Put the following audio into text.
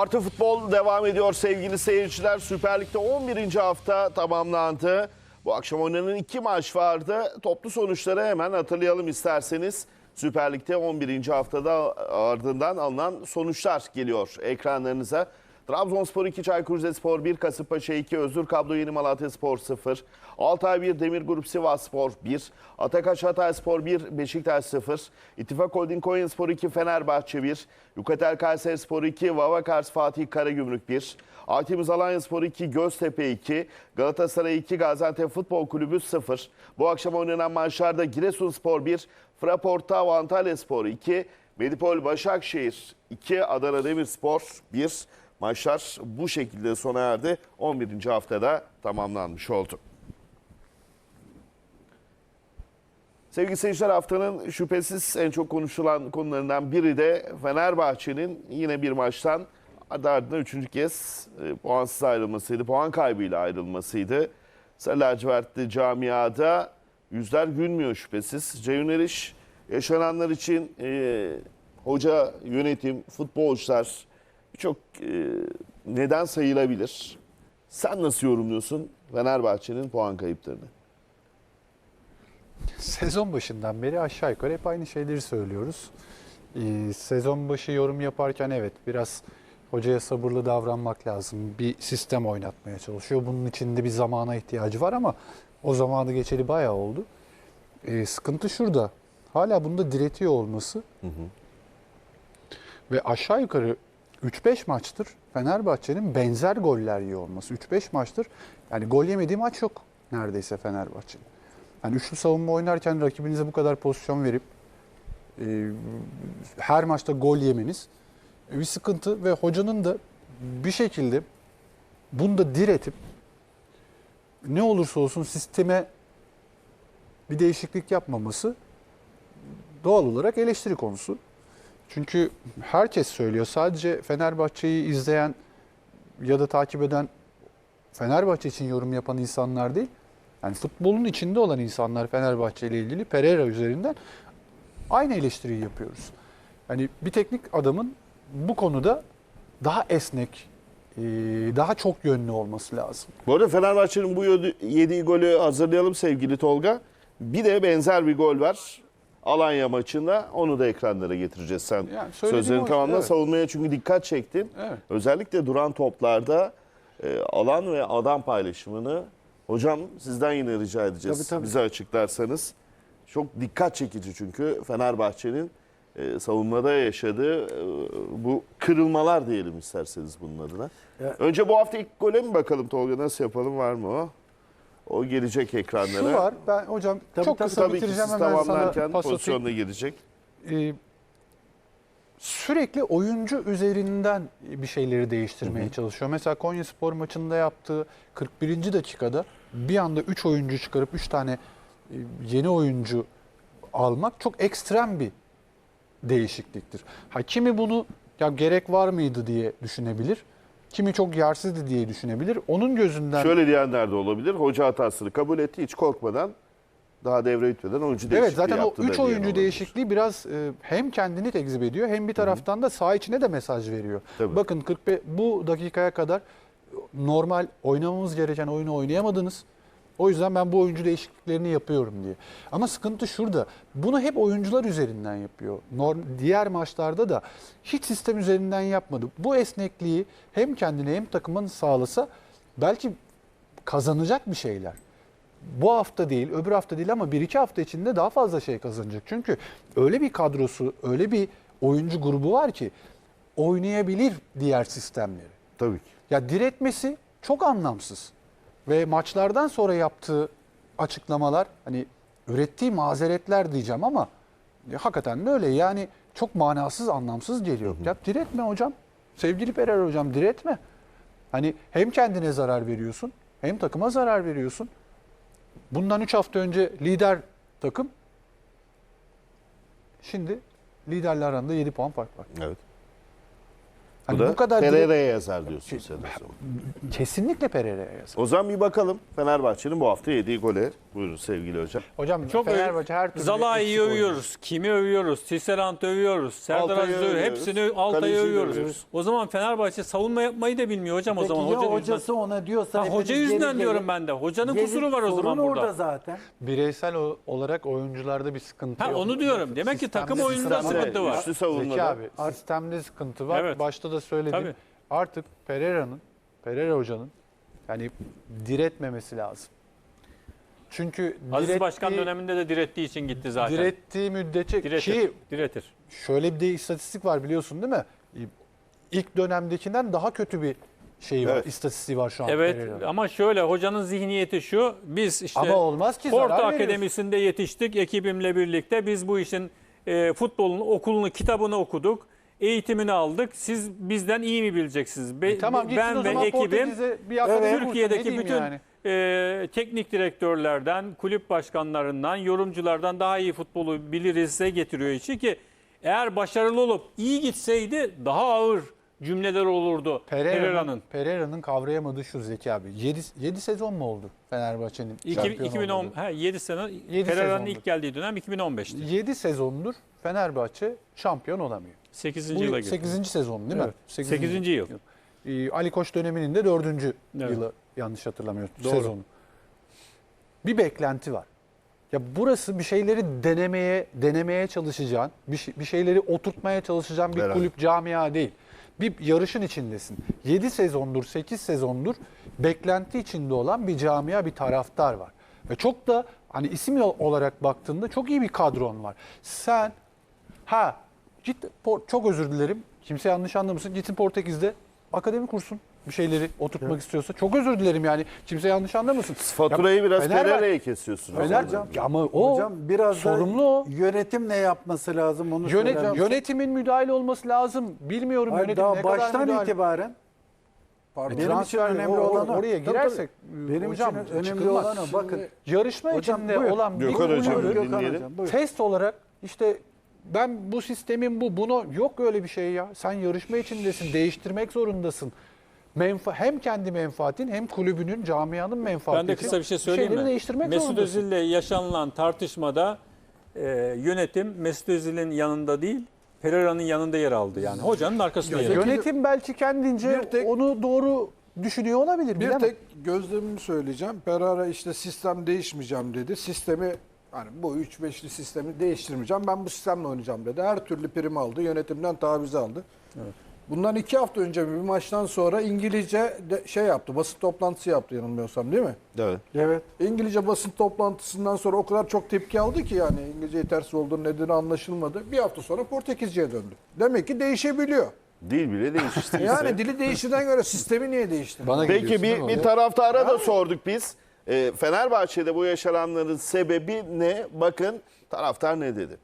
Artı futbol devam ediyor sevgili seyirciler. Süper Lig'de 11. hafta tamamlandı. Bu akşam oynanan iki maç vardı. Toplu sonuçları hemen hatırlayalım isterseniz. Süper Lig'de 11. haftada ardından alınan sonuçlar geliyor ekranlarınıza. Trabzonspor 2, Çaykur Rizespor 1, Kasımpaşa 2, Özür Kablo Yeni Malatya Spor 0, Altay 1, Demir Grup Sivas Spor 1, Atakaş Hatay Spor 1, Beşiktaş 0, İttifak Holding Konya Spor 2, Fenerbahçe 1, Yukatel Kayseri Spor 2, Vavakars Fatih Karagümrük 1, Akimiz Alanya Spor 2, Göztepe 2, Galatasaray 2, Gaziantep Futbol Kulübü 0. Bu akşam oynanan maçlarda Giresunspor 1, Fraporta Antalya Spor 2, Medipol Başakşehir 2, Adana Demirspor 1. Maçlar bu şekilde sona erdi. 11. haftada tamamlanmış oldu. Sevgili seyirciler haftanın şüphesiz en çok konuşulan konularından biri de Fenerbahçe'nin yine bir maçtan ardı ardına üçüncü kez e, puansız ayrılmasıydı. Puan kaybıyla ayrılmasıydı. Sarı camiada yüzler gülmüyor şüphesiz. Ceyhun Eriş yaşananlar için e, hoca, yönetim, futbolcular birçok e, neden sayılabilir. Sen nasıl yorumluyorsun Fenerbahçe'nin puan kayıplarını? Sezon başından beri aşağı yukarı hep aynı şeyleri söylüyoruz. Ee, sezon başı yorum yaparken evet biraz hocaya sabırlı davranmak lazım. Bir sistem oynatmaya çalışıyor. Bunun içinde bir zamana ihtiyacı var ama o zamanı geçeli bayağı oldu. Ee, sıkıntı şurada. Hala bunda diretiyor olması ve aşağı yukarı 3-5 maçtır Fenerbahçe'nin benzer goller yiyor olması. 3-5 maçtır yani gol yemediği maç yok neredeyse Fenerbahçe'nin. Yani üçlü savunma oynarken rakibinize bu kadar pozisyon verip e, her maçta gol yemeniz e, bir sıkıntı ve hocanın da bir şekilde bunu da diretip ne olursa olsun sisteme bir değişiklik yapmaması doğal olarak eleştiri konusu. Çünkü herkes söylüyor. Sadece Fenerbahçe'yi izleyen ya da takip eden Fenerbahçe için yorum yapan insanlar değil. Yani futbolun içinde olan insanlar Fenerbahçe ile ilgili Pereira üzerinden aynı eleştiriyi yapıyoruz. Yani bir teknik adamın bu konuda daha esnek, e, daha çok yönlü olması lazım. Bu arada Fenerbahçe'nin bu yedi- yediği golü hazırlayalım sevgili Tolga. Bir de benzer bir gol var. Alanya maçında onu da ekranlara getireceğiz sen. Yani o, tamamla evet. savunmaya çünkü dikkat çektin. Evet. Özellikle duran toplarda e, alan ve adam paylaşımını hocam sizden yine rica edeceğiz. Tabii, tabii. Bize açıklarsanız. Çok dikkat çekici çünkü Fenerbahçe'nin e, savunmada yaşadığı e, bu kırılmalar diyelim isterseniz bunun adına. Ya- Önce bu hafta ilk gole mi bakalım Tolga nasıl yapalım var mı o? O gelecek ekranlara. Şu var, ben hocam Tabii, çok kısa Tabii bitireceğim hemen sana tamamlarken pas atayım. pozisyonda girecek. Ee, sürekli oyuncu üzerinden bir şeyleri değiştirmeye çalışıyor. Mesela Konya Spor maçında yaptığı 41. dakikada bir anda 3 oyuncu çıkarıp 3 tane e, yeni oyuncu almak çok ekstrem bir değişikliktir. Ha kimi bunu ya gerek var mıydı diye düşünebilir. Kimi çok yersizdi diye düşünebilir. Onun gözünden Şöyle diyenler de olabilir. Hoca hatasını kabul etti hiç korkmadan daha devre bitmeden oyuncu değişikliği Evet zaten o yaptı da 3 diyen oyuncu değişikliği biraz e, hem kendini tekzip ediyor hem bir taraftan da saha içine de mesaj veriyor. Tabii. Bakın 45 bu dakikaya kadar normal oynamamız gereken oyunu oynayamadınız. O yüzden ben bu oyuncu değişikliklerini yapıyorum diye. Ama sıkıntı şurada. Bunu hep oyuncular üzerinden yapıyor. Norm, diğer maçlarda da hiç sistem üzerinden yapmadı. Bu esnekliği hem kendine hem takımın sağlasa belki kazanacak bir şeyler bu hafta değil, öbür hafta değil ama bir iki hafta içinde daha fazla şey kazanacak. Çünkü öyle bir kadrosu, öyle bir oyuncu grubu var ki oynayabilir diğer sistemleri. Tabii ki. Ya diretmesi çok anlamsız. Ve maçlardan sonra yaptığı açıklamalar hani ürettiği mazeretler diyeceğim ama ya hakikaten de öyle. Yani çok manasız, anlamsız geliyor. Ya diretme hocam. Sevgili Perer hocam diretme. Hani hem kendine zarar veriyorsun hem takıma zarar veriyorsun. Bundan 3 hafta önce lider takım. Şimdi liderle arasında 7 puan fark var. Evet. Hani bu da bu kadar Pereira'ya yazar diyorsun sen o zaman. kesinlikle Pereira'ya yazar. O zaman bir bakalım Fenerbahçe'nin bu hafta yediği gole. Buyurun sevgili hocam. Hocam Çok Fenerbahçe her türlü Zalai'yi övüyoruz. Kimi övüyoruz? Tisserant'ı övüyoruz. Serdar Aziz'i övüyoruz. Hepsini Altay'ı övüyoruz. övüyoruz. O zaman Fenerbahçe savunma yapmayı da bilmiyor hocam o Peki zaman. ya Hoca hocası yüzünden. ona diyorsa Ha, hoca yüzünden gelin. diyorum ben de. Hocanın Gelin, kusuru var o zaman orada burada. zaten. Bireysel o- olarak oyuncularda bir sıkıntı Ha yok. onu diyorum. Demek ki takım oyununda sıkıntı var. Zeki savunmada. abi sistemde sıkıntı var. Başta da söyledim. Tabii. Artık Pereira'nın, Pereira hocanın yani diretmemesi lazım. Çünkü Aziz direttiği- Başkan döneminde de direttiği için gitti zaten. direttiği müddetçe Diretir. ki Diretir. şöyle bir de istatistik var biliyorsun değil mi? İlk dönemdekinden daha kötü bir şey var, Evet. istatistiği var şu an Evet Pereira'nın. ama şöyle hocanın zihniyeti şu. Biz işte Ama olmaz ki Porto. Akademisinde yetiştik ekibimle birlikte. Biz bu işin e, futbolun okulunu, kitabını okuduk. Eğitimini aldık. Siz bizden iyi mi bileceksiniz? Be- E tamam ben ve ekibim bir ne Türkiye'deki bütün yani? e, teknik direktörlerden, kulüp başkanlarından, yorumculardan daha iyi futbolu bilirizse getiriyor içi ki eğer başarılı olup iyi gitseydi daha ağır cümleler olurdu Pereira'nın Pereira'nın. Kavrayamadığı şu Zeki abi. 7, 7 sezon mu oldu Fenerbahçe'nin? İki- şampiyon 2010 olmadığı? ha, 7 sene Pereira'nın ilk geldiği dönem 2015'ti. 7 sezondur Fenerbahçe şampiyon olamıyor. 8. Bu yıla girdi. 8. sezon değil mi? Evet. Sekizinci. 8. yıl. Ee, Ali Koç döneminin de 4. Evet. yılı yanlış hatırlamıyorum Doğru. sezonu. Bir beklenti var. Ya burası bir şeyleri denemeye denemeye çalışacağın, bir, şey- bir şeyleri oturtmaya çalışacağın bir Beraber. kulüp camia değil. Bir yarışın içindesin. 7 sezondur, 8 sezondur beklenti içinde olan bir camia, bir taraftar var. Ve çok da hani isim olarak baktığında çok iyi bir kadron var. Sen ha git çok özür dilerim. Kimse yanlış anlamasın. Gitsin Portekiz'de akademi kursun. Bir şeyleri oturtmak istiyorsa. Çok özür dilerim yani. Kimse yanlış anlamasın. Faturayı biraz Fenerbahçe- Pereira'ya kesiyorsunuz. Fener, Hocam- Ya ama o Hocam biraz sorumlu o. yönetim ne yapması lazım onu Yönet- yönetimin müdahale olması lazım. Bilmiyorum Hayır, yönetim daha ne kadar baştan müdahale. itibaren benim için önemli o- olan o. oraya girersek benim hocam için önemli çıkılmaz. olan o. Bakın Yarışma Hocam, içinde buyur. olan bir Gökhan Hocam, test olarak işte ben bu sistemin bu bunu yok öyle bir şey ya. Sen yarışma içindesin, değiştirmek zorundasın. Menfa hem kendi menfaatin hem kulübünün, camianın menfaati. Ben de kısa bir şey söyleyeyim mi? değiştirmek Mesut. Özil'le yaşanılan tartışmada e, yönetim Mesut Özil'in yanında değil, Pereira'nın yanında yer aldı. Yani hocanın arkasında yer aldı. Yönetim belki kendince tek- onu doğru düşünüyor olabilir. Bir bilemem. tek gözlemimi söyleyeceğim. Pereira işte sistem değişmeyeceğim dedi. Sistemi hani bu 3-5'li sistemi değiştirmeyeceğim. Ben bu sistemle oynayacağım dedi. Her türlü prim aldı. Yönetimden taviz aldı. Bundan iki hafta önce bir maçtan sonra İngilizce de şey yaptı. Basın toplantısı yaptı yanılmıyorsam değil mi? Evet. evet İngilizce basın toplantısından sonra o kadar çok tepki aldı ki yani İngilizce yetersiz olduğunu nedeni anlaşılmadı. Bir hafta sonra Portekizce'ye döndü. Demek ki değişebiliyor. Dil bile değişti. Yani dili değiştirden göre sistemi niye değiştirdi? Bana Peki bir, bir taraftara da sorduk biz. Ee, Fenerbahçe'de bu yaşananların sebebi ne? Bakın taraftar ne dedi?